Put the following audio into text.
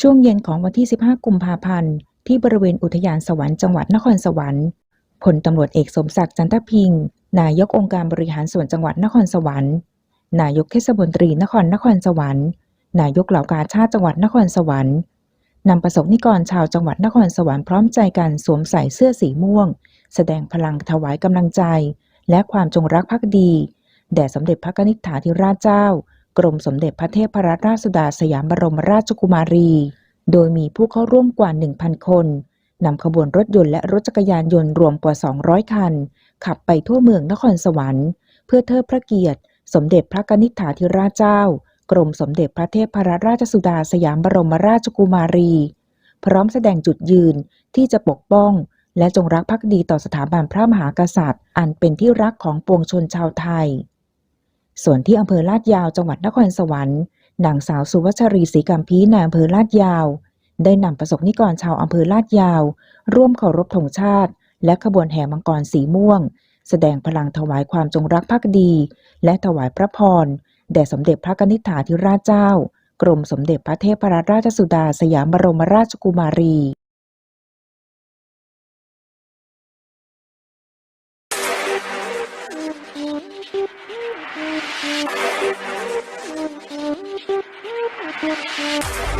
ช่วงเย็นของวันที่ 15 กุมภาพันธ์ ที่บริเวณอุทยานสวรรค์จังหวัดนครสวรรค์พลตำรวจเอกสมศักดิ์จันทพิงค์นายกองค์การบริหารส่วนจังหวัดนครสวรรค์ นายกเทศมนตรีนครนครสวรรค์ นายกเหล่ากาชาติจังหวัดนครสวรรค์นำประสบนิกรชาวจังหวัดนครสวรรค์พร้อมใจกันสวมใส่เสื้อสีม่วง แสดงพลังถวายกำลังใจ และความจงรักภักดี แด่สมเด็จพระนิษฐาธิราชเจ้า กรมสมเด็จพระเทพรัตนราชสุดาสยามบรมราชกุมารี โดยมีผู้เข้าร่วมกว่า 1,000 คนนำขบวนรถยนต์และรถจักรยานยนต์รวมกว่า 200 คัน ขับไปทั่วเมืองนครสวรรค์ เพื่อเทิดพระเกียรติ สมเด็จพระนิษฐาธิราชเจ้า กรมสมเด็จพระเทพรัตนราชสุดาสยามบรมราชกุมารี พร้อมแสดงจุดยืนที่จะปกป้อง และจงรักภักดีต่อสถาบันพระมหากษัตริย์ อันเป็นที่รักของปวงชนชาวไทย ส่วนที่อำเภอลาดยาวจังหวัดนครสวรรค์นางสาวสุวัชรีศรีกัมพีนายอำเภอลาดยาว ได้นำประสบนิกรชาวอำเภอลาดยาว ร่วมเคารพธงชาติ และขบวนแห่มังกรสีม่วง แสดงพลังถวายความจงรักภักดี และถวายพระพรแด่สมเด็จพระนิษฐาธิราชเจ้า กรมสมเด็จพระเทพรัตนราชสุดาสยามบรมราชกุมารี Thank you.